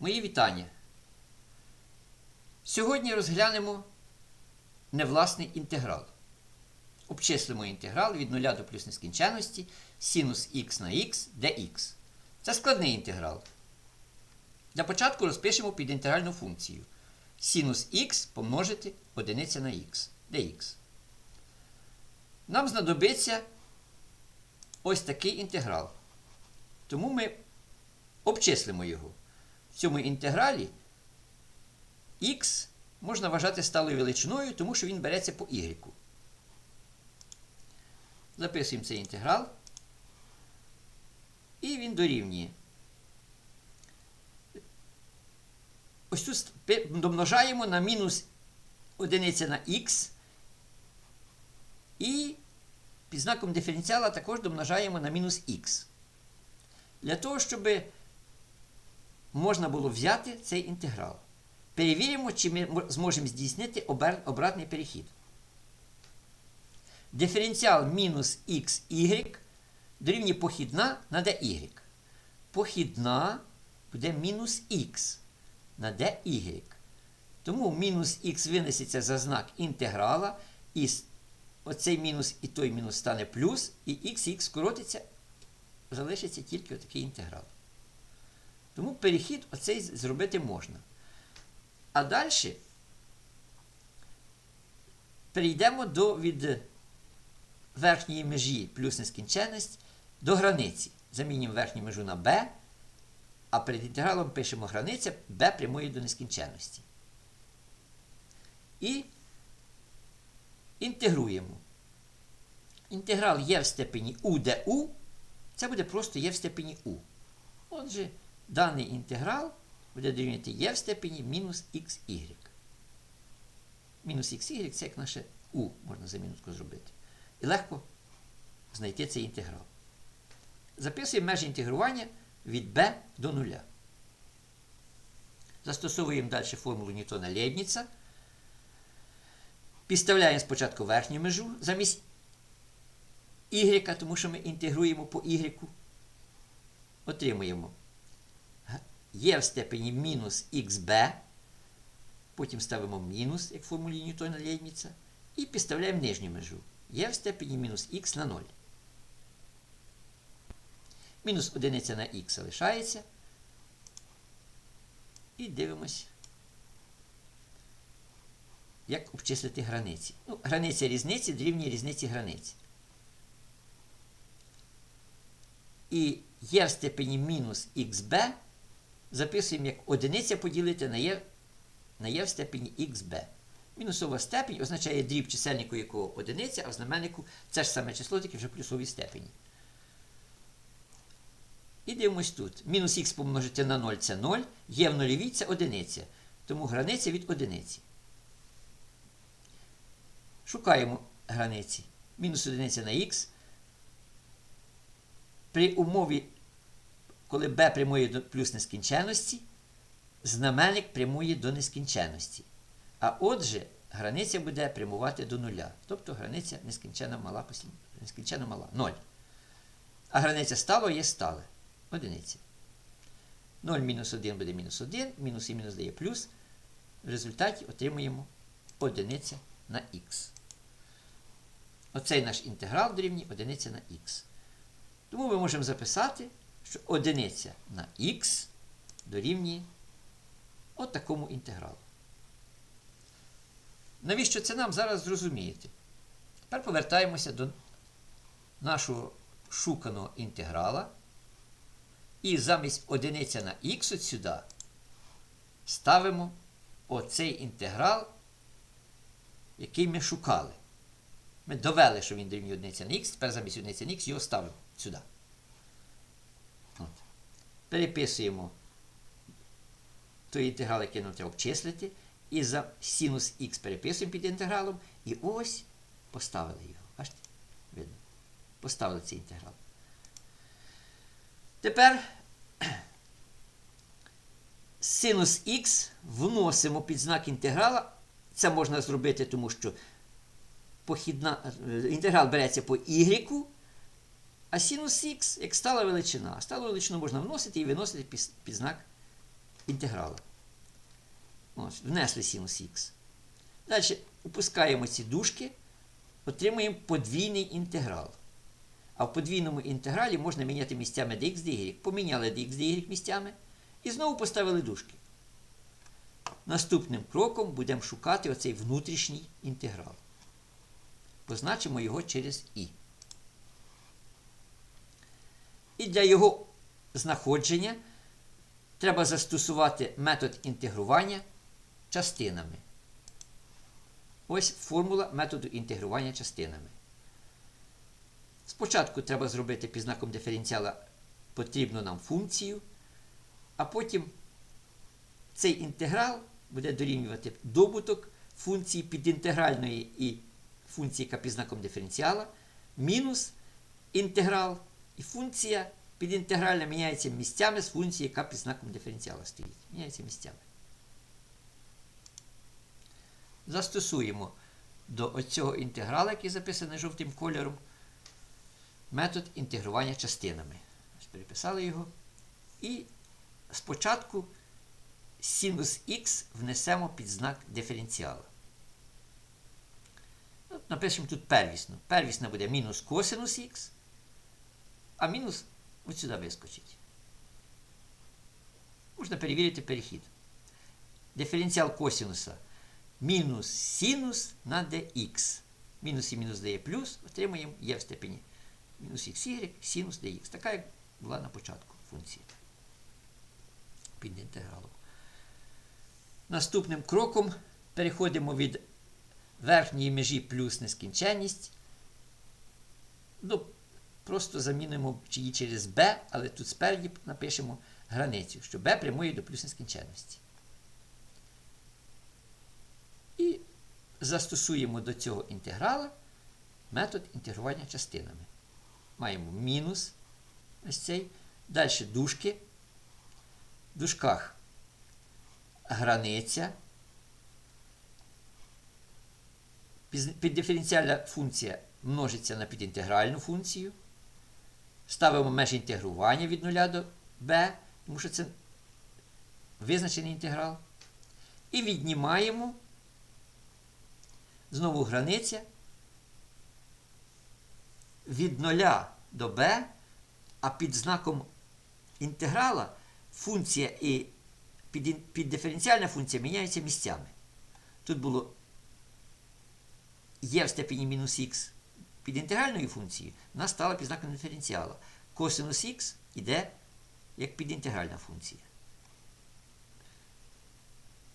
Мої вітання. Сьогодні розглянемо невласний інтеграл. Обчислимо інтеграл від 0 до плюс нескінченності синус х на х dx. Це складний інтеграл. Для початку розпишемо підінтегральну функцію. Синус х помножити одиниця на х dx. Нам знадобиться ось такий інтеграл. Тому ми обчислимо його. В цьому інтегралі х можна вважати сталою величиною, тому що він береться по y. Записуємо цей інтеграл. І він дорівнює. Ось тут домножаємо на мінус одиниця на х. І під знаком диференціала також домножаємо на мінус х. Для того, щоб можна було взяти цей інтеграл. Перевіримо, чи ми зможемо здійснити обратний перехід. Диференціал мінус xy дорівнює похідна на dy. Похідна буде мінус х на dy. Тому мінус х винесеться за знак інтеграла, і оцей мінус і той мінус стане плюс, і х скоротиться, залишиться тільки отакий інтеграл. Тому перехід оцей зробити можна. А далі перейдемо до від верхньої межі плюс нескінченність до границі. Замінюємо верхню межу на b, а перед інтегралом пишемо границя b прямої до нескінченності. І інтегруємо. Інтеграл є в степені u, де u, це буде просто є в степені u. Отже, даний інтеграл буде дорівнювати є в степені мінус xy. Мінус xy це як наше u, можна за мінуску зробити. І легко знайти цей інтеграл. Записуємо межі інтегрування від b до 0. Застосовуємо далі формулу Ньютона Лейбніца. Підставляємо спочатку верхню межу замість y, тому що ми інтегруємо по y. Отримуємо є в степені мінус xb. Потім ставимо мінус, як в формулі Ньютона Лейбніца. І підставляємо нижню межу. Є в степені мінус х на 0. Мінус одиниця на х залишається. І дивимось, як обчислити границі. Ну, Границя різниці дорівнює різниці границі. І є в степені мінус xb записуємо як одиниця поділити на є, на є в степені xb. Мінусова степень означає дріб чисельнику якого одиниця, а в знаменнику це ж саме число, тільки вже в плюсовій степені. І дивимось тут. Мінус х помножити на 0 це 0, є в нульовій це одиниця. Тому границя від одиниці. Шукаємо границі. Мінус одиниця на х. При умові, коли b прямує до плюс нескінченності, знаменник прямує до нескінченності. А отже, границя буде прямувати до нуля. Тобто границя нескінченно мала, нескінченно мала 0. А границя стало є стале. Одиниця. 0 мінус 1 буде мінус 1, мінус і мінус дає плюс. В результаті отримуємо одиниця на х. Оцей наш інтеграл дорівнює одиниця на х. Тому ми можемо записати, що одиниця на х дорівнює от такому інтегралу. Навіщо це нам зараз зрозумієте? Тепер повертаємося до нашого шуканого інтеграла. І замість одиниця на х от сюди ставимо оцей інтеграл, який ми шукали. Ми довели, що він дорівнює одиниця на х, тепер замість одиниця на х його ставимо сюди. Переписуємо той інтеграл, який нам треба обчислити. І за синус х переписуємо під інтегралом. І ось поставили його. Бачите? Видно? Поставили цей інтеграл. Тепер синус х вносимо під знак інтеграла. Це можна зробити, тому що похідна, інтеграл береться по y, а синус х як стала величина. Сталу величину можна вносити і виносити під, знак інтеграла. Ось, внесли синус х. Далі опускаємо ці дужки, отримуємо подвійний інтеграл. А в подвійному інтегралі можна міняти місцями dx dy. Поміняли dx dy місцями і знову поставили дужки. Наступним кроком будемо шукати оцей внутрішній інтеграл. Позначимо його через і. І для його знаходження треба застосувати метод інтегрування частинами. Ось формула методу інтегрування частинами. Спочатку треба зробити під знаком диференціала потрібну нам функцію, а потім цей інтеграл буде дорівнювати добуток функції підінтегральної і функції, яка під знаком диференціала, мінус інтеграл і функція підінтегральна міняється місцями з функцією, яка під знаком диференціала стоїть. Міняється місцями. Застосуємо до цього інтеграла, який записаний жовтим кольором, метод інтегрування частинами. Переписали його. І спочатку синус х внесемо під знак диференціала. Напишемо тут первісну. Первісна буде мінус косинус х, а мінус ось сюди вискочить. Можна перевірити перехід. Диференціал косинуса мінус синус на dx. Мінус і мінус дає плюс, отримуємо є в степені мінус xy, синус dx. Така, як була на початку функція під інтегралом. Наступним кроком переходимо від верхньої межі плюс нескінченність. до Просто замінимо її через b, але тут спереді напишемо границю, що b прямує до плюс нескінченності. І застосуємо до цього інтеграла метод інтегрування частинами. Маємо мінус ось цей. Далі дужки. В дужках границя. Піддиференціальна функція множиться на підінтегральну функцію. Ставимо межі інтегрування від 0 до b, тому що це визначений інтеграл. І віднімаємо знову границя від 0 до b, а під знаком інтеграла функція і піддиференціальна функція міняються місцями. Тут було є в степені мінус х під інтегральною функцією, у нас стала під знаком диференціала. Косинус х йде як підінтегральна функція.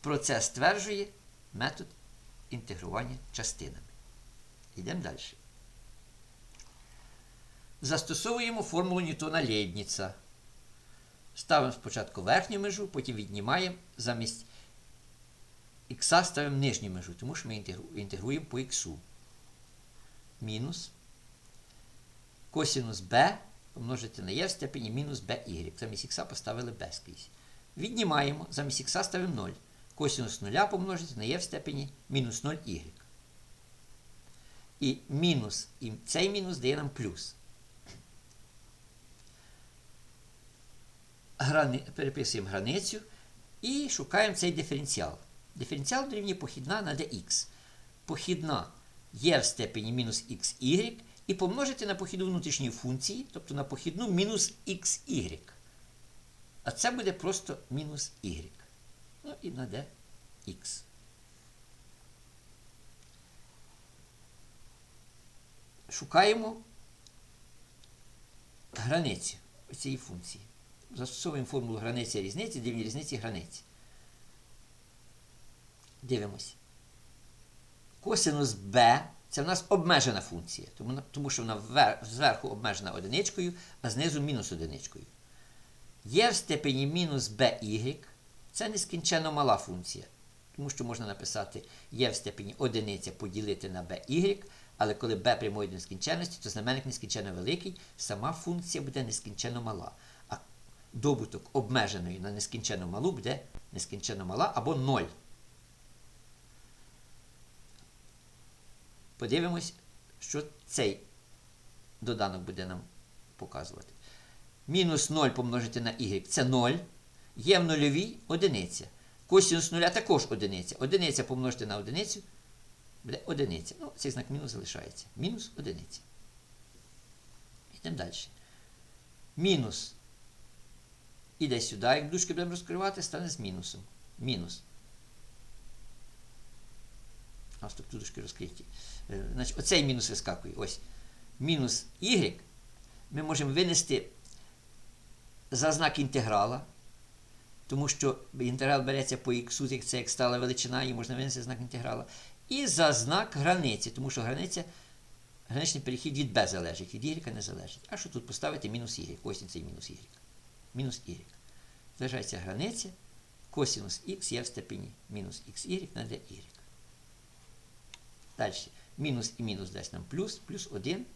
Про це стверджує метод інтегрування частинами. Йдемо далі. Застосовуємо формулу Ньютона Лейбніца. Ставимо спочатку верхню межу, потім віднімаємо замість х ставимо нижню межу, тому що ми інтегруємо по х. Мінус косинус b помножити на e в степені мінус by. Замість х поставили b скрізь. Віднімаємо, замість х ставимо 0. Косинус 0 помножити на e в степені мінус 0y. І мінус, і цей мінус дає нам плюс. Грани... Переписуємо границю і шукаємо цей диференціал. Диференціал дорівнює похідна на dx. Похідна є в степені мінус xy і помножити на похідну внутрішньої функції, тобто на похідну мінус xy. А це буде просто мінус y. Ну і на dx. Шукаємо границю цієї функції. Застосовуємо формулу границя різниці, дивні різниці границі. Дивимось. Косинус b це в нас обмежена функція, тому, тому що вона зверху обмежена одиничкою, а знизу мінус одиничкою. Є в степені мінус by це нескінченно мала функція. Тому що можна написати є в степені одиниця поділити на by, але коли b прямує до нескінченності, то знаменник нескінченно великий, сама функція буде нескінченно мала. А добуток обмеженої на нескінченно малу буде нескінченно мала або 0. Подивимось, що цей доданок буде нам показувати. Мінус 0 помножити на y це 0. Є в нульовій одиниця. Косінус нуля також одиниця. Одиниця помножити на одиницю буде одиниця. Ну, цей знак мінус залишається. Мінус одиниця. Йдемо далі. Мінус. Іде сюди, як дужки будемо розкривати, стане з мінусом. Мінус. Стоп, тут дужки розкриті. Значить, оцей мінус вискакує. Ось. Мінус y ми можемо винести за знак інтеграла, тому що інтеграл береться по х, як це як стала величина, і можна винести знак інтеграла. І за знак границі, тому що границя, граничний перехід від b залежить, від y не залежить. А що тут поставити мінус y? Ось цей мінус y. Мінус y. Залишається границя, косинус х є в степені мінус xy на dy. Далі. Мінус і мінус дасть нам плюс, плюс 1.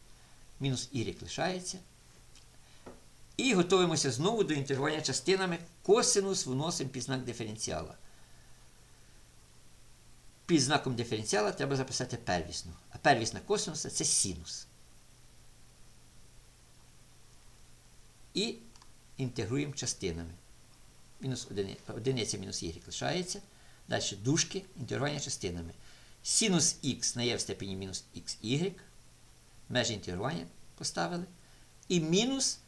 Мінус y лишається. І готуємося знову до інтегрування частинами. Косинус вносимо під знак диференціала. Під знаком диференціала треба записати первісну. А первісна косинуса це синус. І інтегруємо частинами. Мінус одиниця мінус y лишається. Далі дужки, інтегрування частинами. Синус х на є в степені мінус xy. Межі інтегрування поставили. І мінус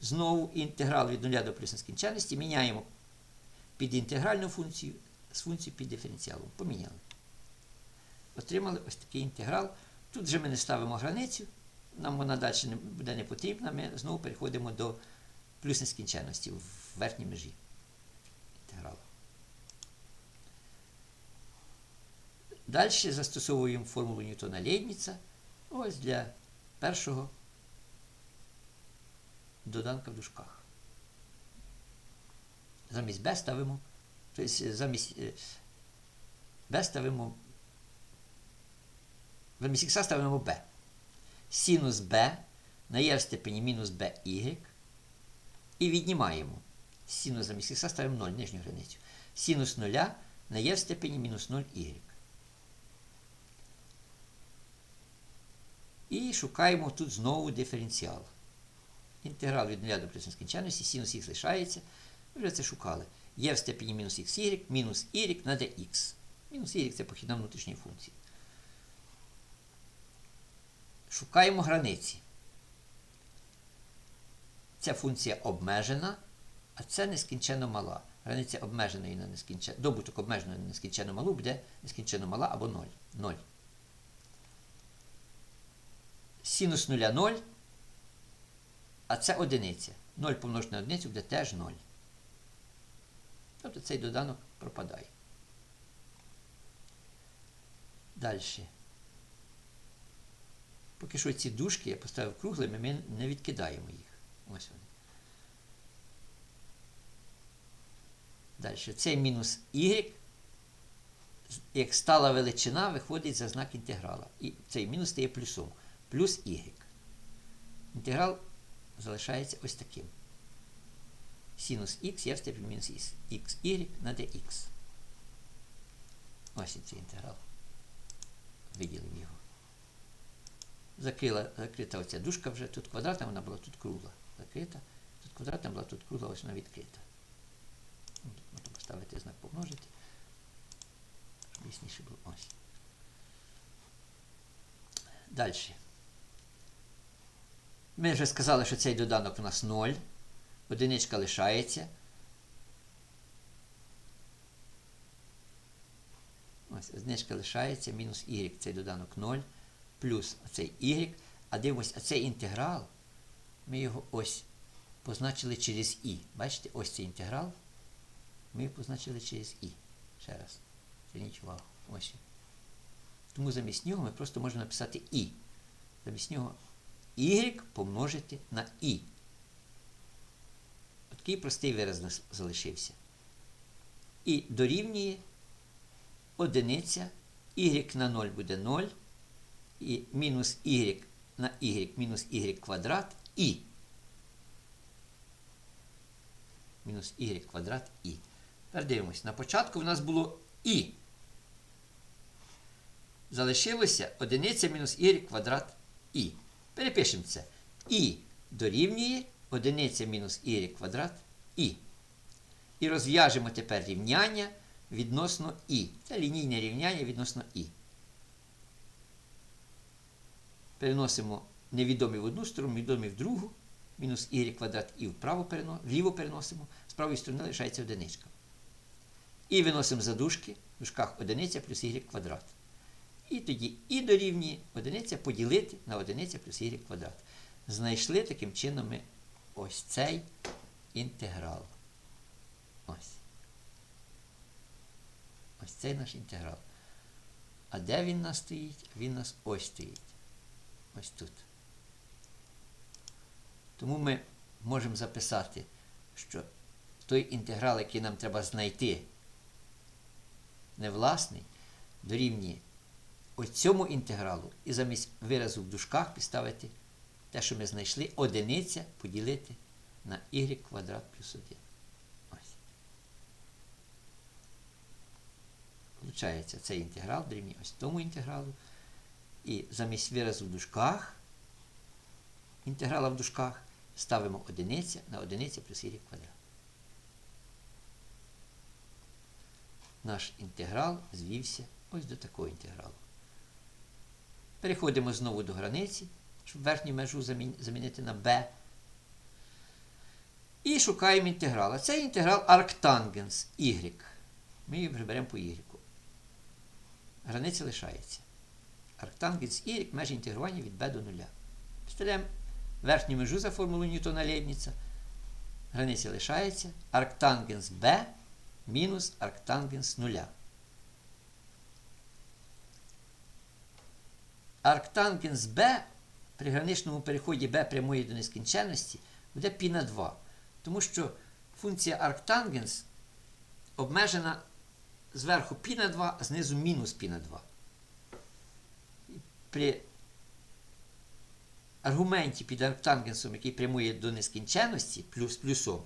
знову інтеграл від 0 до плюс нескінченності міняємо під інтегральну функцію з функцією під диференціалом. Поміняли. Отримали ось такий інтеграл. Тут вже ми не ставимо границю, нам вона далі не буде не потрібна. Ми знову переходимо до плюс нескінченності в верхній межі інтегралу. Далі застосовуємо формулу Ньютона Лейбніца ось для першого доданка в дужках. Замість b ставимо, тобто замість b ставимо, замість х ставимо b. Синус b на є в степені мінус by і віднімаємо. Синус замість х ставимо 0, нижню границю. Синус 0 на є в степені мінус 0y. І шукаємо тут знову диференціал. Інтеграл від 0 до плюс нескінченності, синус х лишається. Ми вже це шукали. Є в степені мінус xy, мінус y на dx. Мінус y це похідна внутрішньої функції. Шукаємо границі. Ця функція обмежена, а це нескінченно мала. Границя обмеженої на нескінченно, добуток обмеженої на нескінченно малу буде нескінченно мала або 0. 0. Синус 0 0. А це одиниця. 0 помножити на одиницю буде теж 0. Тобто цей доданок пропадає. Далі. Поки що ці дужки я поставив круглими, ми не відкидаємо їх. Ось вони. Далі. Цей мінус y, як стала величина, виходить за знак інтеграла. І цей мінус стає плюсом. Плюс y. Інтеграл залишається ось таким. Синус х є в степені мінус xy на dx. Ось цей інтеграл. Виділимо його. Закрила, закрита оця дужка вже. Тут квадратна, вона була тут кругла. Закрита. Тут квадратна була, тут кругла, ось вона відкрита. Можна поставити знак помножити. Щоб ясніше було. Ось. Далі. Ми вже сказали, що цей доданок у нас 0. Одиничка лишається. Ось, одиничка лишається, мінус y, цей доданок 0, плюс оцей y. А дивимось, а цей інтеграл, ми його ось позначили через і. Бачите, ось цей інтеграл. Ми його позначили через і. Ще раз. Зверніть увагу. Ось. Тому замість нього ми просто можемо написати і. Замість нього y помножити на і. Такий простий вираз залишився. І дорівнює одиниця, y на 0 буде 0, і мінус y на y мінус y квадрат і. Мінус y квадрат і. Тепер дивимось. На початку в нас було і. Залишилося одиниця мінус y квадрат і. Перепишемо це. І дорівнює одиниця мінус y квадрат і. І розв'яжемо тепер рівняння відносно і. Це лінійне рівняння відносно і. Переносимо невідомі в одну сторону, невідомі в другу. Мінус y квадрат і вправо перено, вліво переносимо. З правої сторони лишається одиничка. І виносимо за дужки, в дужках одиниця плюс y квадрат. І тоді і дорівнює одиниця поділити на одиниця плюс y квадрат. Знайшли таким чином ми ось цей інтеграл. Ось. Ось цей наш інтеграл. А де він нас стоїть? Він нас ось стоїть. Ось тут. Тому ми можемо записати, що той інтеграл, який нам треба знайти, невласний, дорівнює ось цьому інтегралу і замість виразу в дужках підставити те, що ми знайшли, одиниця поділити на y квадрат плюс 1. Ось. Получається, цей інтеграл дорівнює ось тому інтегралу. І замість виразу в дужках, інтеграла в дужках, ставимо одиниця на одиниця плюс y квадрат. Наш інтеграл звівся ось до такого інтегралу. Переходимо знову до границі, щоб верхню межу замінити на b. І шукаємо інтеграл. А це інтеграл арктангенс y. Ми її приберемо по y. Границя лишається. Арктангенс y межі інтегрування від b до 0. Підставляємо верхню межу за формулою Ньютона Лейбніца. Границя лишається. Арктангенс b мінус арктангенс 0. Арктангенс b при граничному переході b прямої до нескінченності буде π на 2. Тому що функція арктангенс обмежена зверху π на 2, а знизу мінус π на 2. При аргументі під арктангенсом, який прямує до нескінченності, плюс плюсом,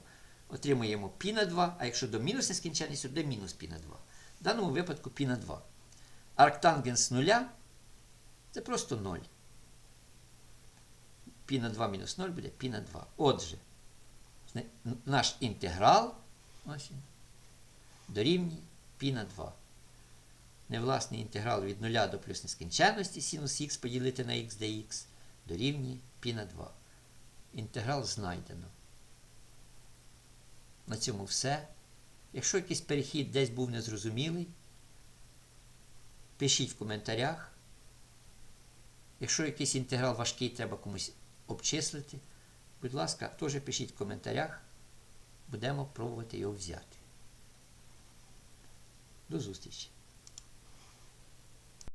отримуємо π на 2, а якщо до мінус нескінченності, то буде мінус π на 2. В даному випадку π на 2. Арктангенс 0 це просто 0. Пі на 2 мінус 0 буде пі на 2. Отже, наш інтеграл ось він, дорівнює пі на 2. Невласний інтеграл від 0 до плюс нескінченності синус х поділити на х dx дорівнює пі на 2. Інтеграл знайдено. На цьому все. Якщо якийсь перехід десь був незрозумілий, пишіть в коментарях. Якщо якийсь інтеграл важкий, треба комусь обчислити, будь ласка, теж пишіть в коментарях. Будемо пробувати його взяти. До зустрічі!